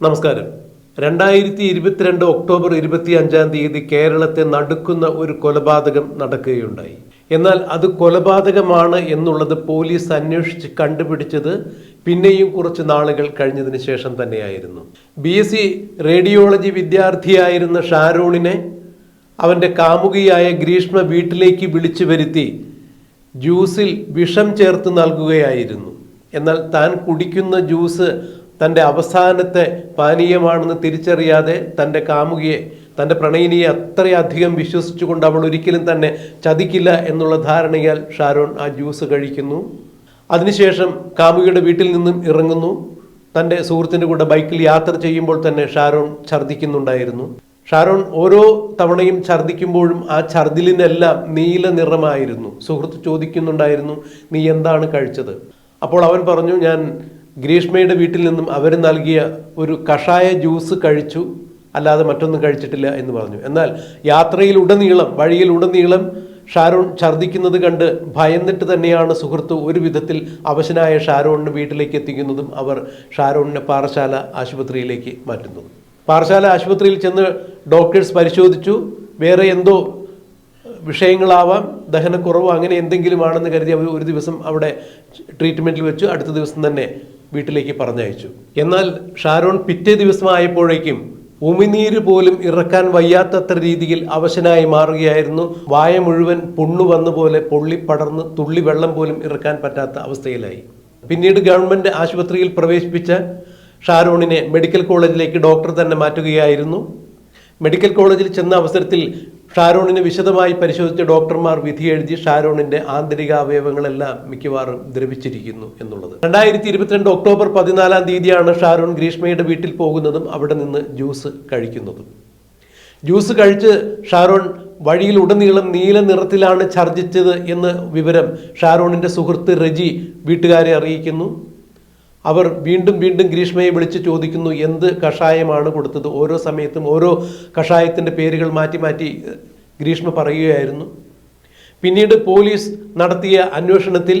നമസ്കാരം. രണ്ടായിരത്തി ഇരുപത്തിരണ്ട് ഒക്ടോബർ ഇരുപത്തി അഞ്ചാം തീയതി കേരളത്തെ നടുക്കുന്ന ഒരു കൊലപാതകം നടക്കുകയുണ്ടായി. എന്നാൽ അത് കൊലപാതകമാണ് എന്നുള്ളത് പോലീസ് അന്വേഷിച്ച് കണ്ടുപിടിച്ചത് പിന്നെയും കുറച്ച് നാളുകൾ കഴിഞ്ഞതിന് ശേഷം തന്നെയായിരുന്നു. ബി. എസ്. സി. റേഡിയോളജി വിദ്യാർത്ഥിയായിരുന്ന ഷാരൂണിനെ അവന്റെ കാമുകിയായ ഗ്രീഷ്മ വീട്ടിലേക്ക് വിളിച്ചു വരുത്തി ജ്യൂസിൽ വിഷം ചേർത്ത് നൽകുകയായിരുന്നു. എന്നാൽ താൻ കുടിക്കുന്ന ജ്യൂസ് തന്റെ അവസാനത്തെ പാനീയമാണെന്ന് തിരിച്ചറിയാതെ തന്റെ കാമുകിയെ തന്റെ പ്രണയിനിയെ അത്രയധികം വിശ്വസിച്ചുകൊണ്ട് അവൾ ഒരിക്കലും തന്നെ ചതിക്കില്ല എന്നുള്ള ധാരണയാൽ ഷാരോൺ ആ ജ്യൂസ് കഴിക്കുന്നു. അതിനുശേഷം കാമുകിയുടെ വീട്ടിൽ നിന്നും ഇറങ്ങുന്നു. തന്റെ സുഹൃത്തിന്റെ കൂടെ ബൈക്കിൽ യാത്ര ചെയ്യുമ്പോൾ തന്നെ ഷാരോൺ ഛർദ്ദിക്കുന്നുണ്ടായിരുന്നു ഷാരോൺ ഓരോ തവണയും ഛർദ്ദിക്കുമ്പോഴും ആ ഛർദിലിനെല്ലാം നീല നിറമായിരുന്നു. സുഹൃത്ത് ചോദിക്കുന്നുണ്ടായിരുന്നു നീ എന്താണ് കഴിച്ചത്? അപ്പോൾ അവൻ പറഞ്ഞു ഞാൻ ഗ്രീഷ്മയുടെ വീട്ടിൽ നിന്നും അവർ നൽകിയ ഒരു കഷായ ജ്യൂസ് കഴിച്ചു അല്ലാതെ മറ്റൊന്നും കഴിച്ചിട്ടില്ല എന്ന് പറഞ്ഞു. എന്നാൽ യാത്രയിൽ ഉടനീളം വഴിയിൽ ഉടനീളം ഷാരോൺ ഛർദ്ദിക്കുന്നത് കണ്ട് ഭയന്നിട്ട് തന്നെയാണ് സുഹൃത്ത് ഒരു വിധത്തിൽ അവശനായ ഷാരോണിന് വീട്ടിലേക്ക് എത്തിക്കുന്നതും അവർ ഷാരോണിനെ പാറശാല ആശുപത്രിയിലേക്ക് മാറ്റുന്നതും. പാറശാല ആശുപത്രിയിൽ ചെന്ന് ഡോക്ടേഴ്സ് പരിശോധിച്ചു. വേറെ എന്തോ വിഷയങ്ങളാവാം ദഹനക്കുറവോ അങ്ങനെ എന്തെങ്കിലും ആണെന്ന് കരുതി അവർ ഒരു ദിവസം അവിടെ ട്രീറ്റ്മെന്റിൽ വെച്ചു. അടുത്ത ദിവസം തന്നെ വീട്ടിലേക്ക് പറഞ്ഞയച്ചു. എന്നാൽ ഷാരോൺ പിറ്റേ ദിവസമായപ്പോഴേക്കും ഉമിനീര് പോലും ഇറക്കാൻ വയ്യാത്തത്ര രീതിയിൽ അവശനായി മാറുകയായിരുന്നു. വായ മുഴുവൻ പുണ്ണു വന്നുപോലെ പൊള്ളി പടർന്ന് തുള്ളി വെള്ളം പോലും ഇറക്കാൻ പറ്റാത്ത അവസ്ഥയിലായി. പിന്നീട് ഗവൺമെന്റ് ആശുപത്രിയിൽ പ്രവേശിപ്പിച്ച ഷാരോണിനെ മെഡിക്കൽ കോളേജിലേക്ക് ഡോക്ടർ തന്നെ മാറ്റുകയായിരുന്നു. മെഡിക്കൽ കോളേജിൽ ചെന്ന അവസരത്തിൽ ഷാരോണിനെ വിശദമായി പരിശോധിച്ച ഡോക്ടർമാർ വിധി എഴുതി ഷാരോണിന്റെ ആന്തരിക അവയവങ്ങളെല്ലാം മിക്കവാറും ദ്രവിച്ചിരിക്കുന്നു എന്നുള്ളത്. രണ്ടായിരത്തി ഇരുപത്തിരണ്ട് ഒക്ടോബർ പതിനാലാം തീയതിയാണ് ഷാരോൺ ഗ്രീഷ്മയുടെ വീട്ടിൽ പോകുന്നതും അവിടെ നിന്ന് ജ്യൂസ് കഴിക്കുന്നതും. ജ്യൂസ് കഴിച്ച് ഷാരോൺ വഴിയിൽ ഉടനീളം നീല നിറത്തിലാണ് ഛർജിച്ചത് എന്ന വിവരം ഷാരോണിന്റെ സുഹൃത്ത് റജി വീട്ടുകാരെ അറിയിക്കുന്നു. അവർ വീണ്ടും വീണ്ടും ഗ്രീഷ്മയെ വിളിച്ച് ചോദിക്കുന്നു എന്ത് കഷായമാണ് കൊടുത്തത്? ഓരോ സമയത്തും ഓരോ കഷായത്തിന്റെ പേരുകൾ മാറ്റി മാറ്റി ഗ്രീഷ്മ പറയുകയായിരുന്നു. പിന്നീട് പോലീസ് നടത്തിയ അന്വേഷണത്തിൽ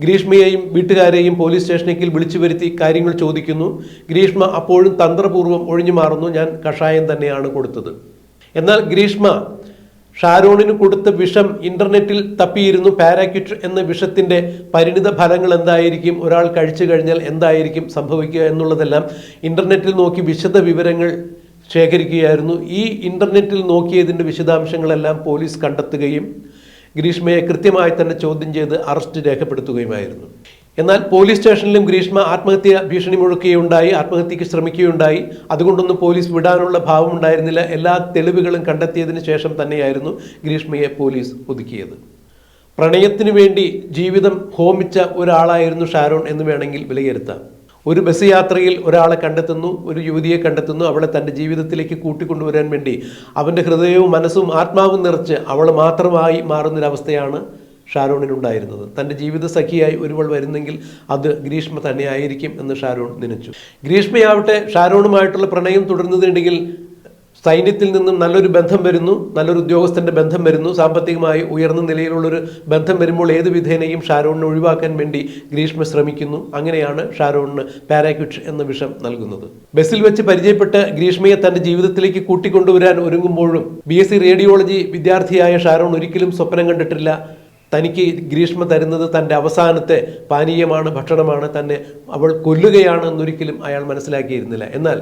ഗ്രീഷ്മയെയും വീട്ടുകാരെയും പോലീസ് സ്റ്റേഷനിലേക്ക് വിളിച്ചു വരുത്തി കാര്യങ്ങൾ ചോദിക്കുന്നു. ഗ്രീഷ്മ അപ്പോഴും തന്ത്രപൂർവം ഒഴിഞ്ഞു മാറുന്നു ഞാൻ കഷായം തന്നെയാണ് കൊടുത്തത്. എന്നാൽ ഗ്രീഷ്മ ഷാരോണിന് കൊടുത്ത വിഷം ഇന്റർനെറ്റിൽ തപ്പിയിരുന്നു പാരാക്യൂട്ട് എന്ന വിഷത്തിന്റെ പരിണിത ഫലങ്ങൾ എന്തായിരിക്കും? ഒരാൾ കഴിച്ചു കഴിഞ്ഞാൽ എന്തായിരിക്കും സംഭവിക്കുക എന്നുള്ളതെല്ലാം ഇന്റർനെറ്റിൽ നോക്കി വിശദ വിവരങ്ങൾ ശേഖരിക്കുകയായിരുന്നു. ഈ ഇന്റർനെറ്റിൽ നോക്കിയതിന്റെ വിശദാംശങ്ങളെല്ലാം പോലീസ് കണ്ടെത്തുകയും ഗ്രീഷ്മയെ കൃത്യമായി തന്നെ ചോദ്യം ചെയ്ത് അറസ്റ്റ് രേഖപ്പെടുത്തുകയുമായിരുന്നു. എന്നാൽ പോലീസ് സ്റ്റേഷനിലും ഗ്രീഷ്മ ആത്മഹത്യ ഭീഷണി മുഴക്കുകയുണ്ടായി ആത്മഹത്യക്ക് ശ്രമിക്കുകയുണ്ടായി. അതുകൊണ്ടൊന്നും പോലീസ് വിടാനുള്ള ഭാവം ഉണ്ടായിരുന്നില്ല എല്ലാ തെളിവുകളും കണ്ടെത്തിയതിനു ശേഷം തന്നെയായിരുന്നു ഗ്രീഷ്മയെ പോലീസ് ഒതുക്കിയത്. പ്രണയത്തിനു വേണ്ടി ജീവിതം ഹോമിച്ച ഒരാളായിരുന്നു ഷാരോൺ എന്ന് വേണമെങ്കിൽ വിലയിരുത്താം. ഒരു ബസ് യാത്രയിൽ ഒരാളെ കണ്ടെത്തുന്നു ഒരു യുവതിയെ കണ്ടെത്തുന്നു അവളെ തന്റെ ജീവിതത്തിലേക്ക് കൂട്ടിക്കൊണ്ടുവരാൻ വേണ്ടി. അവന്റെ ഹൃദയവും മനസ്സും ആത്മാവും നിറച്ച് അവൾ മാത്രമായി മാറുന്നൊരവസ്ഥയാണ് ഷാരോണിനുണ്ടായിരുന്നത് തന്റെ ജീവിത സഖിയായി ഒരുവൾ വരുന്നെങ്കിൽ അത് ഗ്രീഷ്മ തന്നെയായിരിക്കും എന്ന് ഷാരോൺ നനച്ചു. ഗ്രീഷ്മയാവട്ടെ ഷാരോണുമായിട്ടുള്ള പ്രണയം തുടരുന്നതിനിടയിൽ സൈന്യത്തിൽ നിന്നും നല്ലൊരു ബന്ധം വരുന്നു നല്ലൊരു ഉദ്യോഗസ്ഥന്റെ ബന്ധം വരുന്നു. സാമ്പത്തികമായി ഉയർന്ന നിലയിലുള്ളൊരു ബന്ധം വരുമ്പോൾ ഏത് വിധേനയും ഷാരോണിനെ ഒഴിവാക്കാൻ വേണ്ടി ഗ്രീഷ്മ ശ്രമിക്കുന്നു. അങ്ങനെയാണ് ഷാരോണിന് പാരാക്യുട്ട് എന്ന വിഷം നൽകുന്നത്. ബസ്സിൽ വെച്ച് പരിചയപ്പെട്ട് ഗ്രീഷ്മയെ തന്റെ ജീവിതത്തിലേക്ക് കൂട്ടിക്കൊണ്ടുവരാൻ ഒരുങ്ങുമ്പോഴും ബി റേഡിയോളജി വിദ്യാർത്ഥിയായ ഷാരോൺ ഒരിക്കലും സ്വപ്നം കണ്ടിട്ടില്ല. തനിക്ക് ഗ്രീഷ്മ തരുന്നത് തന്റെ അവസാനത്തെ പാനീയമാണ് ഭക്ഷണമാണ് തന്നെ അവൾ കൊല്ലുകയാണ് എന്നൊരിക്കലും അയാൾ മനസ്സിലാക്കിയിരുന്നില്ല. എന്നാൽ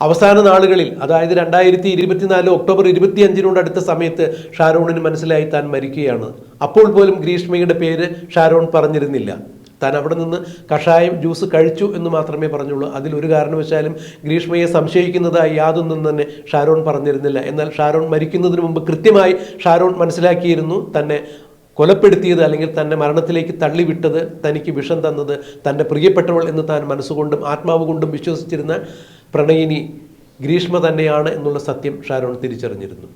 അവസാന നാളുകളിൽ അതായത് രണ്ടായിരത്തി ഇരുപത്തിനാല് ഒക്ടോബർ ഇരുപത്തിയഞ്ചിനോട് അടുത്ത സമയത്ത് ഷാരോണിന് മനസ്സിലായി താൻ മരിക്കുകയാണ്. അപ്പോൾ പോലും ഗ്രീഷ്മയുടെ പേര് ഷാരോൺ പറഞ്ഞിരുന്നില്ല. താൻ അവിടെ നിന്ന് കഷായം ജ്യൂസ് കഴിച്ചു എന്ന് മാത്രമേ പറഞ്ഞുള്ളൂ. അതിൽ ഒരു കാരണവശാലും ഗ്രീഷ്മയെ സംശയിക്കുന്നതായി യാതൊന്നും തന്നെ ഷാരോൺ പറഞ്ഞിരുന്നില്ല. എന്നാൽ ഷാരോൺ മരിക്കുന്നതിന് മുമ്പ് കൃത്യമായി ഷാരോൺ മനസ്സിലാക്കിയിരുന്നു. തന്നെ കൊലപ്പെടുത്തിയത് അല്ലെങ്കിൽ തന്നെ മരണത്തിലേക്ക് തള്ളിവിട്ടത് തനിക്ക് വിഷം തന്നത് തന്റെ പ്രിയപ്പെട്ടവൾ എന്ന് താൻ മനസ്സുകൊണ്ടും ആത്മാവ് കൊണ്ടും വിശ്വസിച്ചിരുന്ന പ്രണയിനി ഗ്രീഷ്മ തന്നെയാണ് എന്നുള്ള സത്യം ഷാരോൺ തിരിച്ചറിഞ്ഞിരുന്നു.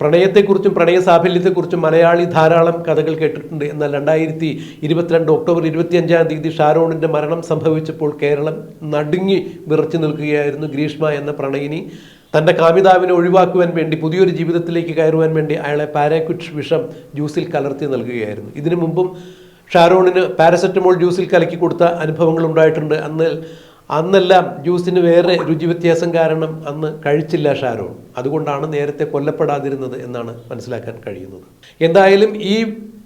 പ്രണയത്തെക്കുറിച്ചും പ്രണയ സാഫല്യത്തെക്കുറിച്ചും മലയാളി ധാരാളം കഥകൾ കേട്ടിട്ടുണ്ട്. എന്നാൽ രണ്ടായിരത്തി ഇരുപത്തിരണ്ട് ഒക്ടോബർ ഇരുപത്തിയഞ്ചാം തീയതി ഷാരോണിന്റെ മരണം സംഭവിച്ചപ്പോൾ കേരളം നടുങ്ങി വിറച്ചു നിൽക്കുകയായിരുന്നു ഗ്രീഷ്മ എന്ന പ്രണയിനി. തന്റെ കാമിതാവിനെ ഒഴിവാക്കുവാൻ വേണ്ടി പുതിയൊരു ജീവിതത്തിലേക്ക് കയറുവാൻ വേണ്ടി അയാളെ പാരാക്വിറ്റ് വിഷം ജ്യൂസിൽ കലർത്തി നൽകുകയായിരുന്നു. ഇതിനു മുമ്പും ഷാരോണിന് പാരസെറ്റമോൾ ജ്യൂസിൽ കലക്കി കൊടുത്ത അനുഭവങ്ങൾ ഉണ്ടായിട്ടുണ്ട്. അന്ന് അന്നെല്ലാം ജ്യൂസിന് വേറെ രുചി വ്യത്യാസം കാരണം അന്ന് കഴിച്ചില്ല ഷാരോൺ. അതുകൊണ്ടാണ് നേരത്തെ കൊല്ലപ്പെടാതിരുന്നത് എന്നാണ് മനസ്സിലാക്കാൻ കഴിയുന്നത്. എന്തായാലും ഈ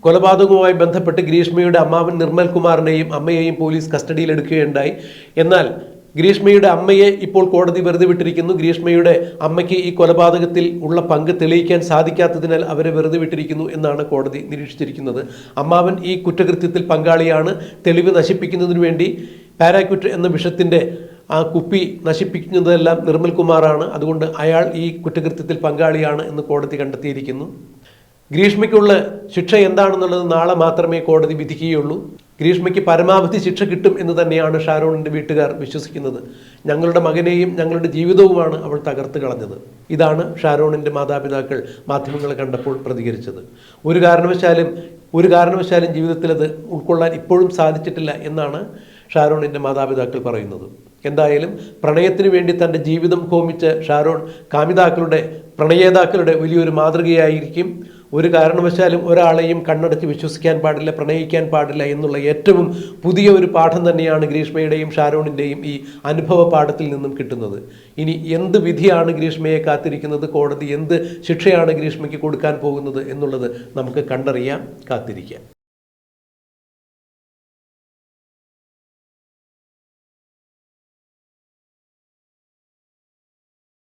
കൊലപാതകവുമായി ബന്ധപ്പെട്ട് ഗ്രീഷ്മയുടെ അമ്മാവൻ നിർമ്മൽ കുമാറിനെയും അമ്മയെയും പോലീസ് കസ്റ്റഡിയിലെടുക്കുകയുണ്ടായി എന്നാൽ ഗ്രീഷ്മയുടെ അമ്മയെ ഇപ്പോൾ കോടതി വെറുതെ വിട്ടിരിക്കുന്നു. ഗ്രീഷ്മയുടെ അമ്മയ്ക്ക് ഈ കൊലപാതകത്തിൽ ഉള്ള പങ്ക് തെളിയിക്കാൻ സാധിക്കാത്തതിനാൽ അവരെ വെറുതെ വിട്ടിരിക്കുന്നു എന്നാണ് കോടതി നിരീക്ഷിച്ചിരിക്കുന്നത്. അമ്മാവൻ ഈ കുറ്റകൃത്യത്തിൽ പങ്കാളിയാണ്. തെളിവ് നശിപ്പിക്കുന്നതിന് വേണ്ടി പാരാക്വിറ്റ് എന്ന വിഷത്തിന്റെ ആ കുപ്പി നശിപ്പിക്കുന്നതെല്ലാം നിർമ്മൽ കുമാറാണ്. അതുകൊണ്ട് അയാൾ ഈ കുറ്റകൃത്യത്തിൽ പങ്കാളിയാണ് എന്ന് കോടതി കണ്ടെത്തിയിരിക്കുന്നു. ഗ്രീഷ്മയ്ക്കുള്ള ശിക്ഷ എന്താണെന്നുള്ളത് നാളെ മാത്രമേ കോടതി വിധിക്കുകയുള്ളൂ. ഗ്രീഷ്മയ്ക്ക് പരമാവധി ശിക്ഷ കിട്ടും എന്ന് തന്നെയാണ് ഷാരോണിന്റെ വീട്ടുകാർ വിശ്വസിക്കുന്നത്. ഞങ്ങളുടെ മകനെയും ഞങ്ങളുടെ ജീവിതവുമാണ് അവൾ തകർത്ത് കളഞ്ഞത്. ഇതാണ് ഷാരോണിന്റെ മാതാപിതാക്കൾ മാധ്യമങ്ങളെ കണ്ടപ്പോൾ പ്രതികരിച്ചത്. ഒരു കാരണവശാലും ഒരു കാരണവശാലും ജീവിതത്തിൽ അത് ഉൾക്കൊള്ളാൻ ഇപ്പോഴും സാധിച്ചിട്ടില്ല എന്നാണ് ഷാരോണിന്റെ മാതാപിതാക്കൾ പറയുന്നത്. എന്തായാലും പ്രണയത്തിന് വേണ്ടി തന്റെ ജീവിതം ഹോമിച്ച ഷാരോൺ കാമിതാക്കളുടെ പ്രണയേതാക്കളുടെ വലിയൊരു മാതൃകയായിരിക്കും ഒരു കാരണവശാലും ഒരാളെയും കണ്ണടച്ച് വിശ്വസിക്കാൻ പാടില്ല പ്രണയിക്കാൻ പാടില്ല എന്നുള്ള ഏറ്റവും പുതിയ ഒരു പാഠം തന്നെയാണ് ഗ്രീഷ്മയുടെയും ഷാരോണിന്റെയും ഈ അനുഭവ പാഠത്തിൽ നിന്നും കിട്ടുന്നത്. ഇനി എന്ത് വിധിയാണ് ഗ്രീഷ്മയെ കാത്തിരിക്കുന്നത്? കോടതി എന്ത് ശിക്ഷയാണ് ഗ്രീഷ്മയ്ക്ക് കൊടുക്കാൻ പോകുന്നത് എന്നുള്ളത് നമുക്ക് കണ്ടറിയാം കാത്തിരിക്കാം.